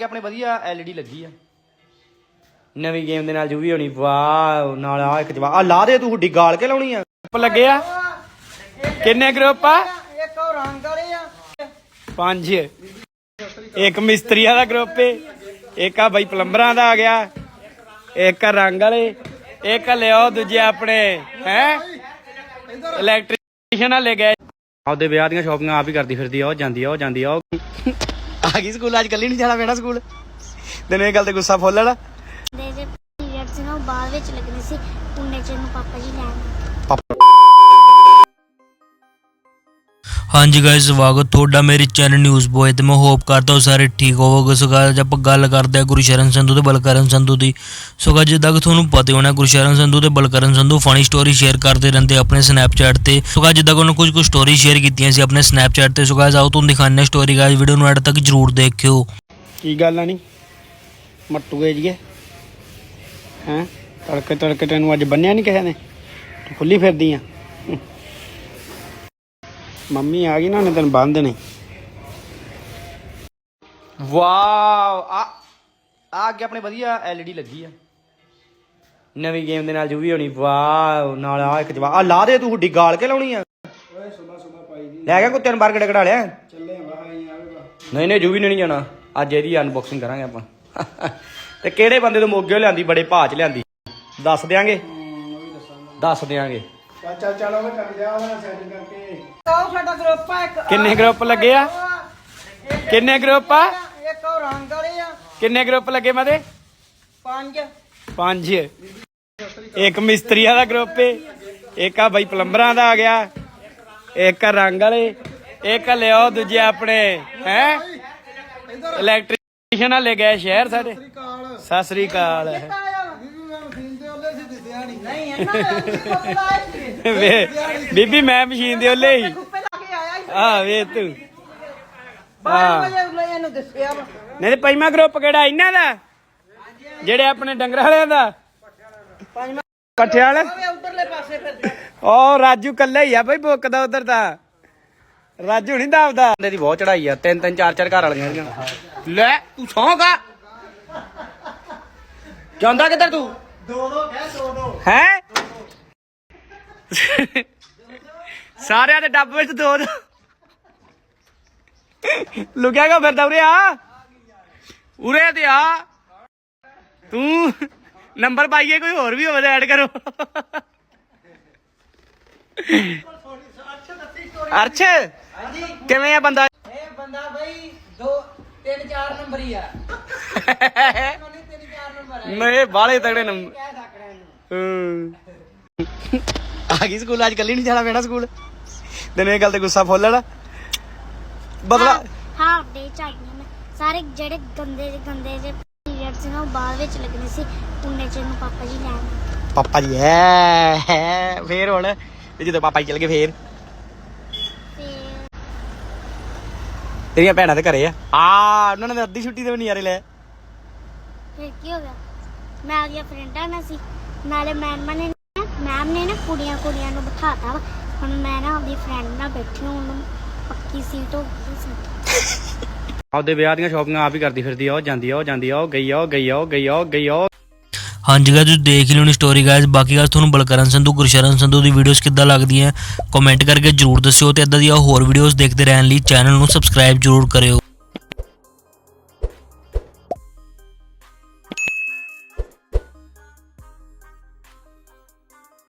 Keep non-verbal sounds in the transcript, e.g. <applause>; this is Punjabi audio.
ਕਿ ਆਪਣੇ ਵਧੀਆ LED ਲੱਗੀ ਆ। ਨਵੀਂ ਗੇਮ ਦੇ ਨਾਲ ਜੂਵੀ ਹੋਣੀ ਵਾਓ ਨਾਲ ਆ ਇੱਕ ਜਵਾਬ ਆ ਲਾ ਦੇ ਤੂੰ ਹੁੱਡੀ ਗਾਲ ਕੇ ਲਾਉਣੀ ਆ? ਲੱਗੇ ਆ? ਕਿੰਨੇ ਗਰੁੱਪ ਆ? ਇੱਕ ਉਹ ਰੰਗ ਵਾਲੇ ਆ ਪੰਜ। ਇੱਕ ਮਿਸਤਰੀਆਂ ਦਾ ਗਰੁੱਪ ਏ ਇੱਕ ਆ ਬਾਈ ਪਲੰਬਰਾਂ ਦਾ ਆ ਗਿਆ ਇੱਕ ਆ ਰੰਗ ਵਾਲੇ ਇੱਕ ਲਿਓ ਦੂਜੇ ਆਪਣੇ ਹੈ? ਇਲੈਕਟ੍ਰੀਸ਼ੀਅਨ ਵਾਲੇ ਗਏ। ਆਪਦੇ ਵਿਆਹ ਦੀਆਂ ਸ਼ਾਪਿੰਗਾਂ ਆਪ ਹੀ ਕਰਦੀ ਫਿਰਦੀ ਆ ਉਹ ਜਾਂਦੀ ਆ ਉਹ ਜਾਂਦੀ ਆ ਉਹ ਆ ਗਈ ਸਕੂਲ ਅੱਜ ਕੱਲੀ ਨਹੀਂ ਜਾਣਾ ਪੈਣਾ ਸਕੂਲ। ਤੈਨੂੰ ਇਹ ਗੱਲ ਤੇ ਗੁੱਸਾ ਫੁੱਲ ਵਾਲਾ ਦੇ ਜੇ ਪੀਰੀਅਡ ਸੀ ਨਾ ਉਹ ਬਾਅਦ ਵਿੱਚ ਲੱਗਣੇ ਸੀ ਉਨੇ ਚ ਨੂੰ ਪਾਪਾ ਜੀ ਲੈਣ। ਹਾਂਜੀ ਗਾਇਸ ਸਵਾਗਤ ਤੁਹਾਡਾ ਮੇਰੇ ਚੈਨਲ ਨਿਊਜ਼ ਬੋਏ ਤੇ। ਮੈਂ ਹੋਪ ਕਰਦਾ ਹਾਂ ਸਾਰੇ ਠੀਕ ਹੋਵੋਗੇ। ਸੋ guys, ਆਪਾਂ ਗੱਲ ਕਰਦੇ ਹਾਂ ਗੁਰਸ਼ਰਨ ਸੰਧੂ ਤੇ ਬਲਕਰਨ ਸੰਧੂ ਦੀ। ਸੋ guys, ਜਿੱਦਾਂ ਕਿ ਤੁਹਾਨੂੰ ਪਤਾ ਹੋਣਾ ਗੁਰਸ਼ਰਨ ਸੰਧੂ ਤੇ Balkaran Sandhu funny story share ਕਰਦੇ ਰਹਿੰਦੇ ਆਪਣੇ ਸਨੈਪਚੈਟ ਤੇ। ਸੋ guys, ਜਿੱਦਾਂ ਕਿ ਉਹਨਾਂ ਕੁਝ ਕੁ ਸਟੋਰੀ ਸ਼ੇਅਰ ਕੀਤੀਆਂ ਸੀ ਆਪਣੇ ਸਨੈਪਚੈਟ ਤੇ। ਸੋ guys, ਆਓ ਤੁਹਾਨੂੰ ਦਿਖਾਉਂਦੇ ਹਾਂ ਸਟੋਰੀ ਗਾਇਸ ਵੀਡੀਓ ਨੂੰ ਐਡ ਤੱਕ ਜਰੂਰ ਦੇਖਿਓ। ਕੀ ਗੱਲ ਆ ਨਹੀਂ ਮੱਟੂਏ ਜੀਏ ਹੈਂ? ਤੜਕੇ ਤੜਕੇ ਤੈਨੂੰ ਅੱਜ ਬੰਨਿਆ ਨਹੀਂ ਕਿਸੇ ਨੇ? ਤੂੰ ਖੁੱਲੀ ਫਿਰਦੀ ਆ। ਮੰਮੀ ਆ ਗਈ ਨਾ, ਉਹਨੇ ਤੈਨੂੰ ਬੰਨ ਦੇਣੇ। ਵਾਓ, ਆ ਆ ਅੱਗੇ ਆਪਣੇ ਵਧੀਆ LED ਲੱਗੀ ਆ। ਨਵੀਂ ਗੇਮ ਦੇ ਨਾਲ ਜੂਵੀ ਹੋਣੀ, ਵਾਓ, ਨਾਲ ਆ ਇੱਕ ਜਵਾਬ ਆ ਲਾ ਦੇ ਤੂੰ ਹੁੱਡੀ, ਗਾਲ ਕੇ ਲਾਉਣੀ ਆ? ਲੈ ਗਿਆ ਕੁੱਤੇ ਨੂੰ ਬਾਹਰ ਕਿਹੜਾ ਕਢਾ ਲਿਆ। ਨਹੀਂ ਨਹੀਂ ਜੂਵੀ ਨੇ ਨਹੀਂ ਜਾਣਾ। ਅੱਜ ਇਹਦੀ ਅਨਬਾਕਸਿੰਗ ਕਰਾਂਗੇ ਆਪਾਂ। ਤੇ ਕਿਹੜੇ ਬੰਦੇ ਤੋਂ ਮੋਗੇ ਲਿਆਂਦੀ, ਬੜੇ ਭਾਅ ਚ ਲਿਆਂਦੀ? ਦੱਸ ਦਿਆਂਗੇ? ਦੱਸ ਦਿਆਂਗੇ। ਉਹ ਸਾਡਾ ਗਰੁੱਪ ਆ ਇੱਕ ਕਿੰਨੇ ਗਰੁੱਪ ਲੱਗੇ ਆ? ਕਿੰਨੇ ਗਰੁੱਪ ਆ? ਇੱਕ ਉਹ ਰੰਗ ਵਾਲੇ ਆ। ਕਿੰਨੇ ਗਰੁੱਪ ਲੱਗੇ ਮਾਦੇ ਪੰਜ। ਪੰਜ। ਇੱਕ ਮਿਸਤਰੀਆਂ ਦਾ ਗਰੁੱਪ ਏ ਇੱਕ ਆ ਬਾਈ ਪਲੰਬਰਾਂ ਦਾ ਆ ਗਿਆ ਇੱਕ ਆ ਰੰਗ ਵਾਲੇ ਇੱਕ ਆ ਲਿਓ ਦੂਜੇ ਆਪਣੇ ਹੈ? ਇਲੈਕਟ੍ਰੀਸ਼ੀਅਨ ਵਾਲੇ ਗਏ ਸ਼ਹਿਰ ਸਾਡੇ। ਸਤਿ ਸ੍ਰੀ ਅਕਾਲ। ਨਹੀਂ। ਇਹਨਾਂ ਵੇ ਬੀਬੀ ਮੈਂ ਮਸ਼ੀਨ ਦੇ ਉੱਲੇ ਹੀ। ਕੁੱਪੇ ਲਾ ਕੇ ਆਇਆ ਸੀ। ਆ ਵੇ ਤੂੰ। ਬਾਰਾਂ ਵਜੇ ਉਹਨੇ ਇਹਨੂੰ ਦੱਸਿਆ ਵਾ। ਨਹੀਂ ਤੇ ਪੰਜਵਾਂ ਗਰੁੱਪ ਕਿਹੜਾ ਇਹਨਾਂ ਦਾ? ਜਿਹੜੇ ਆਪਣੇ ਡੰਗਰ ਵਾਲਿਆਂ ਦਾ? ਪੰਜਵਾਂ ਪੱਠੇ ਵਾਲੇ? ਵੇ ਉਧਰਲੇ ਪਾਸੇ ਫਿਰਦਾ ਉਹ ਰਾਜੂ ਕੱਲਾ ਹੀ ਆ ਬਈ ਬੁੱਕਦਾ ਉਧਰ ਤਾਂ ਰਾਜੂ ਨਹੀਂ ਦਾਵਦਾ ਦੀ ਬਹੁਤ ਚੜਾਈ ਆ ਤਿੰਨ ਤਿੰਨ ਚਾਰ ਚਾਰ ਘਰ ਵਾਲੀਆਂ ਲੈ ਤੂੰ ਸੌਂਗਾ ਜਾਂਦਾ ਕਿੱਧਰ ਤੂੰ? ਦੋ ਦੋ ਕਹਿ ਦੋ ਦੋ ਹੈ? ਸਾਰਿਆਂ ਦੇ ਡੱਬ ਵਿੱਚ ਦੋ ਦੋ। ਲੁਕਿਆ ਕਾ ਫਿਰਦਾ ਉਰੇ ਆ? ਉਰੇ ਤੇ ਆ। ਤੂੰ ਨੰਬਰ ਪਾਈਏ ਕੋਈ ਹੋਰ ਵੀ ਹੋਵੇ ਤਾਂ ਐਡ ਕਰੋ। ਅਰਸ਼ ਕਿਵੇਂ ਆ ਬੰਦਾ? ਇਹ ਬੰਦਾ ਬਈ ਦੋ ਤਿੰਨ ਚਾਰ ਨੰਬਰ ਹੀ ਆ। <laughs> ਨਹੀਂ ਹੈ ਬਾਲੇ ਤਗੜੇ ਨੰਬਰ ਹੂੰ। ਆ ਗਈ ਸਕੂਲ ਅੱਜ ਕੱਲੀ ਨਹੀਂ ਜਾਣਾ ਪੈਣਾ ਸਕੂਲ। ਤੈਨੂੰ ਇਹ ਗੱਲ ਤੇ ਗੁੱਸਾ ਫੁੱਲ ਵਾਲਾ ਬਦਲਾ ਹਾਫ ਡੇ ਚ ਆਈਆਂ ਮੈਂ। ਸਾਰੇ ਜਿਹੜੇ ਗੰਦੇ ਗੰਦੇ ਜੇ ਪੀਰੀਅਡ ਸੀ ਨਾ ਉਹ ਬਾਅਦ ਵਿੱਚ ਲੱਗਣੇ ਸੀ। ਉਨੇ ਚ ਨੂੰ ਪਾਪਾ ਜੀ ਲੈਣ। ਪਾਪਾ ਜੀ ਹੈ ਫੇਰ ਹੁਣ। ਜਦੋਂ ਪਾਪਾ ਜੀ ਚਲ ਗਏ ਫੇਰ। ਤੇਰੀਆਂ ਭੈਣਾਂ ਦੇ ਘਰੇ ਆ। ਆ ਉਹਨਾਂ ਨੇ ਅੱਧੀ ਛੁੱਟੀ ਦੇ ਵੀ ਨਜ਼ਾਰੇ ਲੈ ਫਿਰ ਕੀ ਹੋ ਗਿਆ? ਮੈਂ ਉਹਦੀਆਂ ਫਰੈਂਡਾਂ ਨਾਲ ਸੀ। ਨਾਲੇ ਮੈਮ ਨੇ ਮੈਮ ਨੇ ਨਾ ਕੁੜੀਆਂ ਕੁੜੀਆਂ ਨੂੰ ਬਿਠਾਤਾ ਵਾ। ਹੁਣ ਮੈਂ ਨਾ ਆਪਦੀ ਫਰੈਂਡ ਨਾਲ ਬੈਠੀ ਹਾਂ ਉਹਨੂੰ ਪੱਕੀ ਸੀਟ ਹੋ ਗਈ ਸੀ। ਆਪਦੇ ਵਿਆਹ ਦੀਆਂ ਸ਼ਾਪਿੰਗਾਂ ਆਪ ਹੀ ਕਰਦੀ ਫਿਰਦੀ ਆ ਉਹ ਜਾਂਦੀ ਆ ਉਹ ਜਾਂਦੀ ਆ ਉਹ ਗਈ ਆ ਉਹ ਗਈ ਆ ਉਹ ਗਈ ਆ ਉਹ ਗਈ ਆ ਹਾਂਜੀ ਗਾਇਸ ਤੁਸੀਂ ਦੇਖ ਹੀ ਲਿਓਣੀ ਸਟੋਰੀ ਗਾਇਸ ਬਾਕੀ ਗਾਇਸ ਤੁਹਾਨੂੰ ਬਲਕਰਨ ਸੰਧੂ ਗੁਰਸ਼ਰਨ ਸੰਧੂ ਦੀ ਵੀਡੀਓਜ਼ ਕਿੱਦਾਂ ਲੱਗਦੀਆਂ ਕਮੈਂਟ ਕਰਕੇ ਜਰੂਰ ਦੱਸਿਓ ਤੇ ਇਦਾਂ ਦੀਆਂ ਹੋਰ ਵੀਡੀਓਜ਼ ਦੇਖਦੇ ਰਹਿਣ ਲਈ ਚੈਨਲ ਨੂੰ ਸਬਸਕ੍ਰਾਈਬ ਜਰੂਰ ਕਰਿਓ।